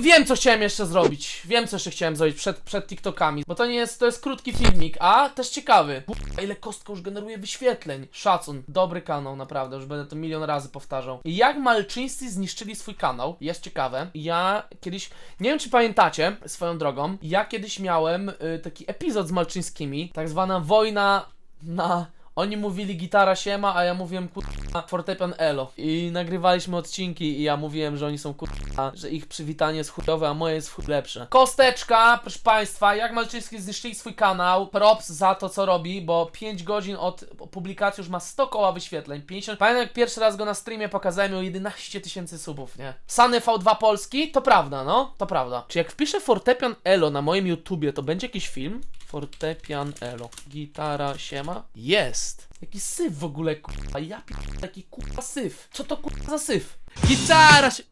wiem co chciałem jeszcze zrobić. Wiem co jeszcze chciałem zrobić przed, przed TikTokami. Bo to nie jest, to jest krótki filmik, a też ciekawy. Kurwa, ile kostka już generuje wyświetleń. Szacun. Dobry kanał, naprawdę. Już będę to milion razy powtarzał. Jak malczyńscy zniszczyli swój kanał, jest ciekawe. Ja kiedyś, nie wiem czy pamiętacie, swoją drogą, ja kiedyś miałem y, taki epizod z malczyńskimi, tak zwana wojna na... Oni mówili gitara siema, a ja mówiłem kurwa fortepian elo. I nagrywaliśmy odcinki i ja mówiłem, że oni są kurwa, że ich przywitanie jest chujowe, a moje jest chuj lepsze. Kosteczka, proszę państwa, jak Malczyński zniszczyli swój kanał, props za to co robi, bo 5 godzin od publikacji już ma 100 koła wyświetleń, 50... Pamiętam jak pierwszy raz go na streamie pokazałem, miał 11 tysięcy subów, nie? Sany V2 Polski, to prawda, no, to prawda. Czy jak wpiszę fortepian elo na moim YouTubie, to będzie jakiś film? Fortepian elo. Gitara siema? Jest! Jaki syf w ogóle, kurwa, ja pi... Jaki kurwa syf. Co to kurwa za syf? Gitara się...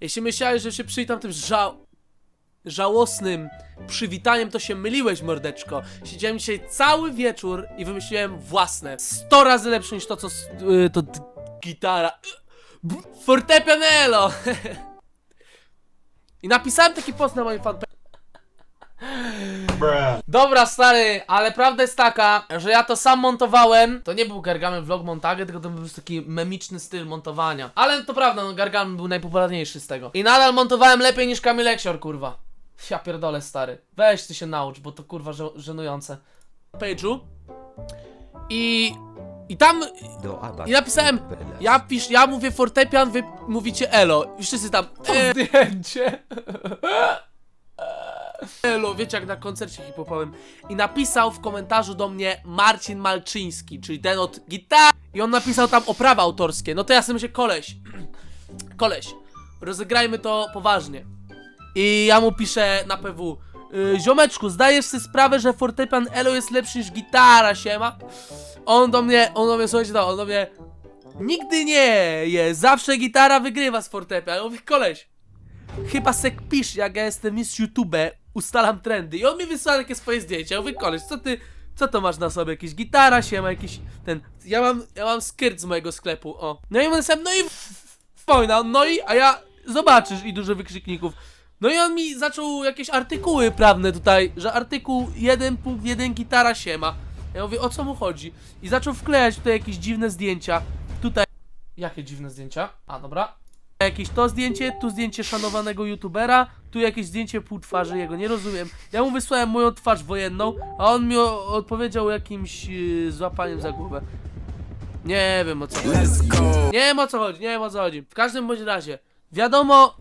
Jeśli myślałeś, że się przywitam tym żał... Żałosnym przywitaniem, to się myliłeś, mordeczko. Siedziałem dzisiaj cały wieczór i wymyśliłem własne. 100 razy lepsze niż to, co... s- y, to... d- gitara... Fortepianello! I napisałem taki post na moim fanpage. Dobra, stary, ale prawda jest taka, że ja to sam montowałem. To nie był Gargamel Vlog montaże, tylko to był taki memiczny styl montowania. Ale to prawda, no Gargamel był najpopularniejszy z tego. I nadal montowałem lepiej niż Kamil Eksior, kurwa. Ja pierdolę, stary. Weź ty się naucz, bo to kurwa że- żenujące. Page'u. I... I tam... Do. I napisałem... Ja pisz, ja mówię fortepian, wy mówicie elo. I wszyscy tam... Zdjęcie. Elo, wiecie jak na koncercie hip-hopowym. I napisał w komentarzu do mnie Marcin Malczyński, czyli ten od gitar I on napisał tam oprawy autorskie. No to ja sobie myślę, koleś Koleś Rozegrajmy to poważnie. I ja mu piszę na PW y, Ziomeczku, zdajesz sobie sprawę, że fortepian Elo jest lepszy niż gitara, siema? On do mnie, on do mnie, słuchajcie to, on do mnie Nigdy nie jest, zawsze gitara wygrywa z fortepian. Ja mówię, koleś Chyba sek pisz, jak ja jestem mistrz YouTube, ustalam trendy i on mi wysłał takie swoje zdjęcia. Ja mówię, koleś, co ty, co to masz na sobie? Jakiś gitara się ma jakiś, ten, ja mam, ja mam skirt z mojego sklepu, o. No i on sam, no i wojna, no i, a ja, zobaczysz i dużo wykrzykników. No i on mi zaczął jakieś artykuły prawne tutaj, że artykuł 1.1 gitara się ma. Ja mówię, o co mu chodzi? I zaczął wklejać tutaj jakieś dziwne zdjęcia. Tutaj. Jakie dziwne zdjęcia? A, dobra jakieś to zdjęcie, tu zdjęcie szanowanego youtubera, tu jakieś zdjęcie pół twarzy jego, nie rozumiem. Ja mu wysłałem moją twarz wojenną, a on mi odpowiedział jakimś yy, złapaniem za głowę. Nie wiem o co chodzi. Nie wiem o co chodzi, nie wiem o co chodzi. W każdym bądź razie, wiadomo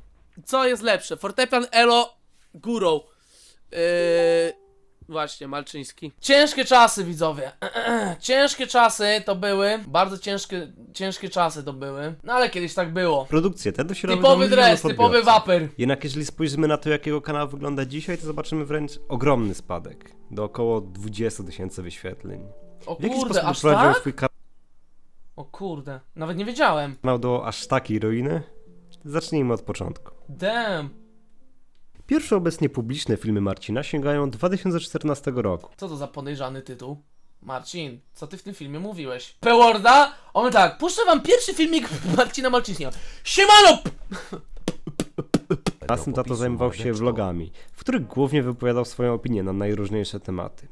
co jest lepsze. Fortepian Elo górą. Yy, Właśnie, Malczyński. Ciężkie czasy, widzowie. ciężkie czasy to były. Bardzo ciężkie, ciężkie czasy to były. No ale kiedyś tak było. Produkcje te dosierały do Typowy dres, typowy waper. Jednak jeżeli spojrzymy na to, jak jego kanał wygląda dzisiaj, to zobaczymy wręcz ogromny spadek. Do około 20 tysięcy wyświetleń. O W jaki kurde, sposób aż tak? swój O kurde, nawet nie wiedziałem. kanał do aż takiej ruiny? Zacznijmy od początku. Damn. Pierwsze obecnie publiczne filmy Marcina sięgają 2014 roku. Co to za podejrzany tytuł? Marcin, co ty w tym filmie mówiłeś? Peworda? On tak, puszczę wam pierwszy filmik Marcina Malcińskiego. Siemano! Następnie tato zajmował się vlogami, w których głównie wypowiadał swoją opinię na najróżniejsze tematy.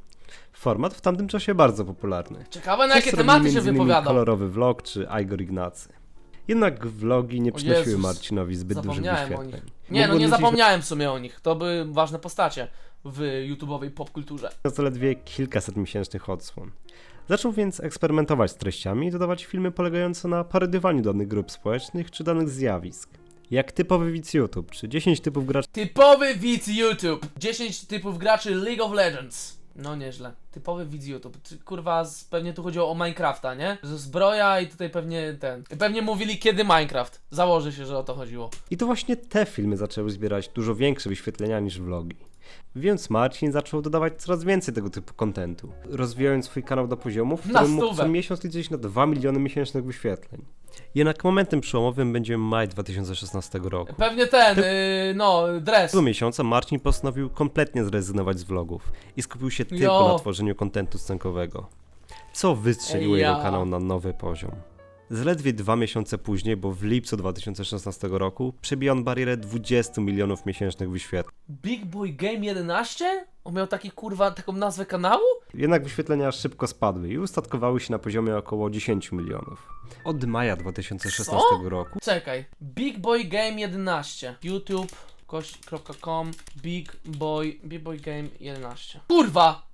Format w tamtym czasie bardzo popularny. Ciekawe na jakie tematy się między innymi wypowiadał. kolorowy vlog czy Igor Ignacy. Jednak vlogi nie przynosiły Marcinowi zbyt dużych wyświetleń. Nie, no Mógł nie odnosić zapomniałem w sumie o nich. To były ważne postacie w YouTube'owej popkulturze. na zaledwie kilkaset miesięcznych odsłon. Zaczął więc eksperymentować z treściami i dodawać filmy polegające na parodiowaniu danych grup społecznych czy danych zjawisk. Jak typowy widz YouTube, czy 10 typów graczy Typowy widz YouTube. 10 typów graczy League of Legends. No nieźle. Typowy widz YouTube. Ty, Kurwa, z, pewnie tu chodziło o Minecrafta, nie? Zbroja i tutaj pewnie ten. Pewnie mówili kiedy Minecraft. Założę się, że o to chodziło. I to właśnie te filmy zaczęły zbierać dużo większe wyświetlenia niż vlogi. Więc Marcin zaczął dodawać coraz więcej tego typu kontentu, rozwijając swój kanał do poziomu, w którym mógł co miesiąc liczyć na 2 miliony miesięcznych wyświetleń. Jednak momentem przełomowym będzie maj 2016 roku. Pewnie ten, yy, no, dres. Tego miesiąca Marcin postanowił kompletnie zrezygnować z vlogów i skupił się tylko Jo. na tworzeniu kontentu scenkowego. Co wystrzeliło ja. jego kanał na nowy poziom. Zaledwie dwa miesiące później, bo w lipcu 2016 roku, przebija on barierę 20 milionów miesięcznych wyświetleń. Big Boy Game 11? On miał taki kurwa, taką nazwę kanału? Jednak wyświetlenia szybko spadły i ustatkowały się na poziomie około 10 milionów. Od maja 2016 Co? roku Czekaj. Big Boy Game 11. youtube.com Big Boy Big Boy Game 11. Kurwa!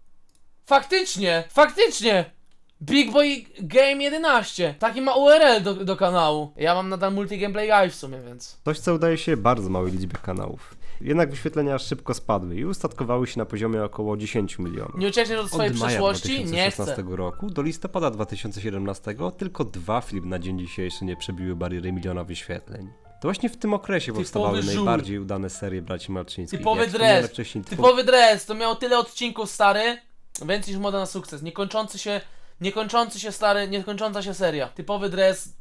Faktycznie! Faktycznie! Big Boy Game 11. Taki ma URL do, do kanału. Ja mam nadal Multi Gameplay Guide w sumie, więc. Coś, co udaje się bardzo małej liczbie kanałów. Jednak wyświetlenia szybko spadły i ustatkowały się na poziomie około 10 milionów. Nie uciekniesz od swojej Od maja przeszłości? Nie 2016 chcę. roku do listopada 2017 tylko dwa filmy na dzień dzisiejszy nie przebiły bariery miliona wyświetleń. To właśnie w tym okresie Typowy powstawały żul. najbardziej udane serie braci Malczyńskich. Typowy Jak dres. Wcześniej. Typowy dres, to miało tyle odcinków stary, więcej niż moda na sukces. Niekończący się, niekończący się stary, niekończąca się seria. Typowy dres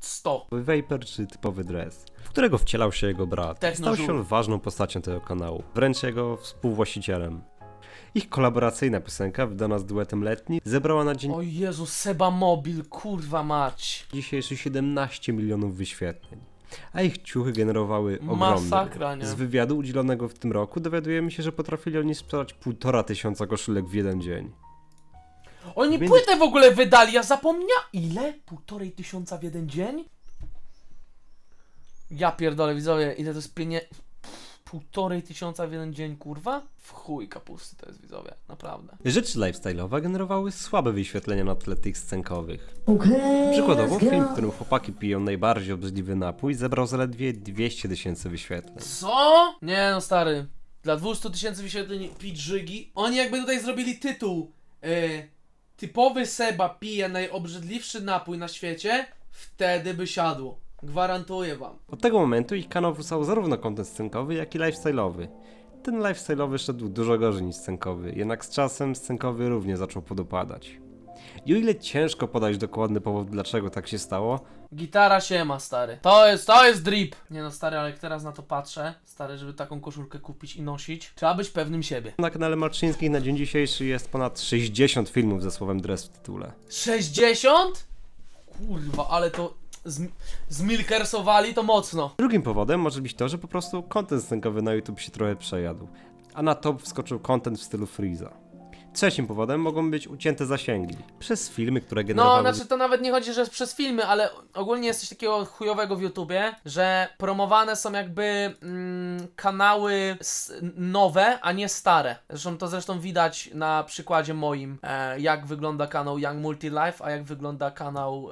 100. Vapor czy typowy dres, w którego wcielał się jego brat. Techno Stał się on ważną postacią tego kanału, wręcz jego współwłaścicielem. Ich kolaboracyjna piosenka, wydana z duetem letni, zebrała na dzień O Jezu, Seba Mobil, kurwa mać. dzisiejszy 17 milionów wyświetleń. A ich ciuchy generowały ogromne. Masakra, nie? Z wywiadu udzielonego w tym roku dowiadujemy się, że potrafili oni sprzedać półtora tysiąca koszulek w jeden dzień. Oni Między- płytę w ogóle wydali, ja zapomniałem. Ile? Półtorej tysiąca w jeden dzień? Ja pierdolę, widzowie, ile to jest pieniędzy? Półtorej tysiąca w jeden dzień, kurwa? W chuj kapusty to jest, widzowie, naprawdę. Rzeczy lifestyle'owe generowały słabe wyświetlenia na tle tych scenkowych. Okay, Przykładowo film, w którym chłopaki piją najbardziej obrzydliwy napój, zebrał zaledwie 200 tysięcy wyświetleń. Co? Nie no, stary. Dla 200 tysięcy wyświetleń pić żygi. Oni jakby tutaj zrobili tytuł. E, typowy Seba pije najobrzydliwszy napój na świecie. Wtedy by siadło. Gwarantuję wam. Od tego momentu ich kanał wrzucał zarówno content scenkowy, jak i lifestyle'owy. Ten lifestyle'owy szedł dużo gorzej niż scenkowy, jednak z czasem scenkowy również zaczął podopadać. I o ile ciężko podać dokładny powód, dlaczego tak się stało, Gitara siema, stary. To jest, to jest drip. Nie no, stary, ale jak teraz na to patrzę, stary, żeby taką koszulkę kupić i nosić, trzeba być pewnym siebie. na kanale Marczyńskich na dzień dzisiejszy jest ponad 60 filmów ze słowem dress w tytule. 60? Kurwa, ale to zm- zmilkersowali to mocno. Drugim powodem może być to, że po prostu content scenkowy na YouTube się trochę przejadł, a na top wskoczył content w stylu Freeza. Trzecim powodem mogą być ucięte zasięgi przez filmy, które No, generowały znaczy to nawet nie chodzi, że przez filmy, ale ogólnie jest coś takiego chujowego w YouTubie, że promowane są jakby mm, kanały nowe, a nie stare. Zresztą to zresztą widać na przykładzie moim, e, jak wygląda kanał Young Multi Life, a jak wygląda kanał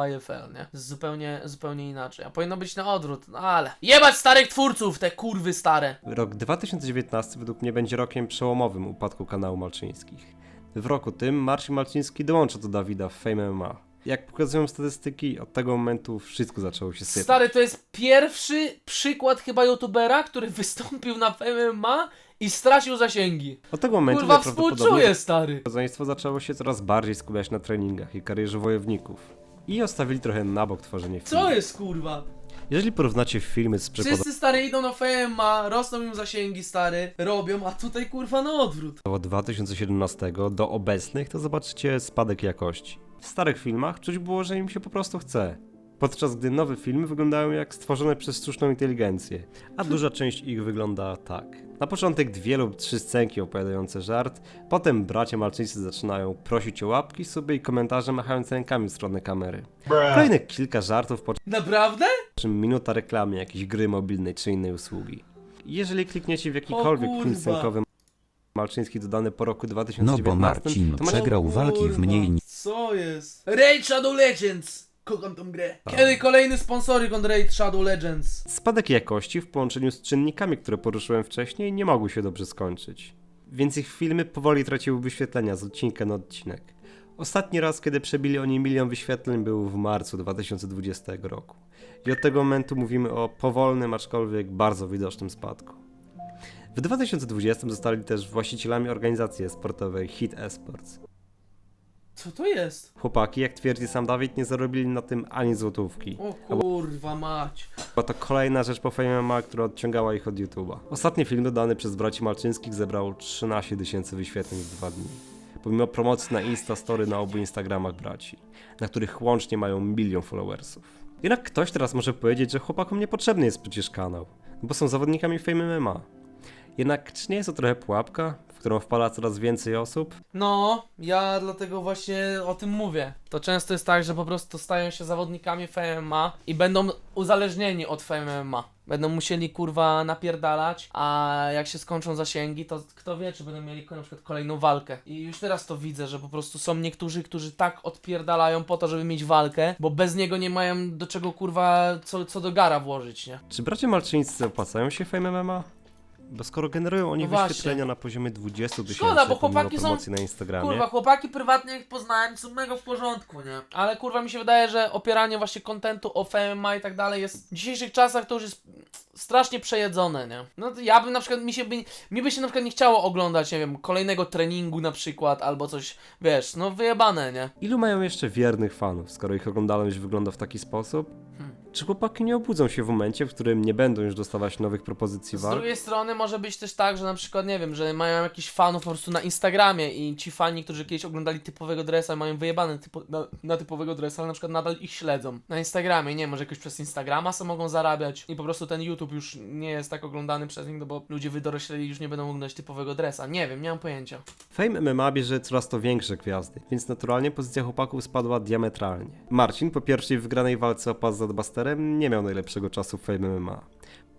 e, YFL, nie? Zupełnie, zupełnie inaczej. A powinno być na odwrót, no ale... Jebać starych twórców, te kurwy stare! Rok 2019 według mnie będzie rokiem przełomowym upadku kanału Malczyńskich. W roku tym Marcin Malczyński dołączy do Dawida w Fame MMA. Jak pokazują statystyki, od tego momentu wszystko zaczęło się sypać. Stary, to jest pierwszy przykład chyba youtubera, który wystąpił na MMA i stracił zasięgi. Od tego momentu Kurwa, współczuję, stary. rodzeństwo zaczęło się coraz bardziej skupiać na treningach i karierze wojowników. I ostawili trochę na bok tworzenie filmów. Co jest, kurwa? Jeżeli porównacie filmy z przykładowo Wszyscy, stary, idą na FMA, rosną im zasięgi, stary, robią, a tutaj, kurwa, na odwrót. 2017 do obecnych, to zobaczycie spadek jakości. W starych filmach czuć było, że im się po prostu chce. Podczas gdy nowe filmy wyglądają jak stworzone przez sztuczną inteligencję, a duża część ich wygląda tak. Na początek dwie lub trzy scenki opowiadające żart, potem bracia malczyńscy zaczynają prosić o łapki, suby i komentarze machając rękami w stronę kamery. Kolejne kilka żartów, po Naprawdę? Czym minuta reklamy jakiejś gry mobilnej czy innej usługi. Jeżeli klikniecie w jakikolwiek film scenkowy Malczyński dodany po roku No 2019, bo Marcin to macie przegrał walki w mniej niż Co jest? Raid Shadow Legends! Kocham tą grę. Kiedy kolejny sponsoring od Raid Shadow Legends? Spadek jakości w połączeniu z czynnikami, które poruszyłem wcześniej, nie mogły się dobrze skończyć. Więc ich filmy powoli traciły wyświetlenia z odcinka na odcinek. Ostatni raz, kiedy przebili oni milion wyświetleń, był w marcu 2020 roku. I od tego momentu mówimy o powolnym, aczkolwiek bardzo widocznym spadku. W 2020 zostali też właścicielami organizacji sportowej Hit Esports. Co to jest? Chłopaki, jak twierdzi sam Dawid, nie zarobili na tym ani złotówki. O kurwa mać. Była to kolejna rzecz po Fame MMA, która odciągała ich od YouTube'a. Ostatni film dodany przez braci Malczyńskich zebrał 13 tysięcy wyświetleń w dwa dni. Pomimo promocji na Insta Story na obu Instagramach braci, na których łącznie mają milion followersów. Jednak ktoś teraz może powiedzieć, że chłopakom niepotrzebny jest przecież kanał, bo są zawodnikami Fame MMA. Jednak czy nie jest to trochę pułapka, w którą wpada coraz więcej osób? No, ja dlatego właśnie o tym mówię. To często jest tak, że po prostu stają się zawodnikami FMMA i będą uzależnieni od FMMA. Będą musieli kurwa napierdalać, a jak się skończą zasięgi, to kto wie, czy będą mieli na przykład kolejną walkę. I już teraz to widzę, że po prostu są niektórzy, którzy tak odpierdalają po to, żeby mieć walkę, bo bez niego nie mają do czego kurwa co, co do gara włożyć, nie? Czy bracia Malczyńscy opłacają się Fame MMA? Bo skoro generują oni No właśnie. wyświetlenia na poziomie 20 tysięcy Szkoda, bo pomimo chłopaki są- promocji na Instagramie, Kurwa, chłopaki prywatnie jak poznałem są mega w porządku, nie? Ale kurwa mi się wydaje, że opieranie właśnie kontentu o FMA i tak dalej jest w dzisiejszych czasach to już jest strasznie przejedzone, nie? No to ja bym na przykład, mi się by, mi by się na przykład nie chciało oglądać, nie wiem, kolejnego treningu na przykład, albo coś, wiesz, no wyjebane, nie? ilu mają jeszcze wiernych fanów, skoro ich oglądalność wygląda w taki sposób? Czy chłopaki nie obudzą się w momencie, w którym nie będą już dostawać nowych propozycji Z walk? drugiej strony może być też tak, że na przykład, nie wiem, że mają jakichś fanów po prostu na Instagramie i ci fani, którzy kiedyś oglądali typowego dresa, mają wyjebane typo, na, na typowego dresa, ale na przykład nadal ich śledzą. Na Instagramie, nie, może jakoś przez Instagrama sobie mogą zarabiać i po prostu ten YouTube już nie jest tak oglądany przez nich, no bo ludzie wydorośleli już nie będą oglądać typowego dresa. Nie wiem, nie mam pojęcia. Fame MMA bierze coraz to większe gwiazdy, więc naturalnie pozycja chłopaków spadła diametralnie. Marcin po pierwszej wygranej walce o pas z Adbusterem nie miał najlepszego czasu w Fame MMA.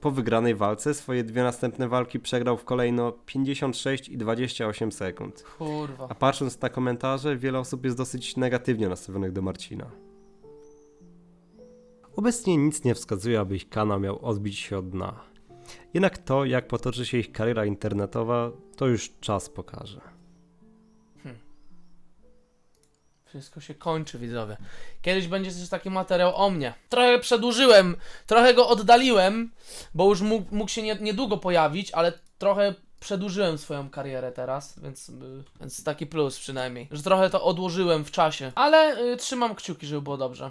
Po wygranej walce swoje dwie następne walki przegrał w kolejno 56 i 28 sekund. Kurwa. A patrząc na komentarze, wiele osób jest dosyć negatywnie nastawionych do Marcina. Obecnie nic nie wskazuje, aby ich kanał miał odbić się od dna. Jednak to, jak potoczy się ich kariera internetowa, to już czas pokaże. Wszystko się kończy, widzowie. Kiedyś będzie też taki materiał o mnie. Trochę przedłużyłem, trochę go oddaliłem, bo już mógł, mógł się nie, niedługo pojawić, ale trochę przedłużyłem swoją karierę teraz, więc, y, więc taki plus przynajmniej. Że trochę to odłożyłem w czasie, ale y, trzymam kciuki, żeby było dobrze.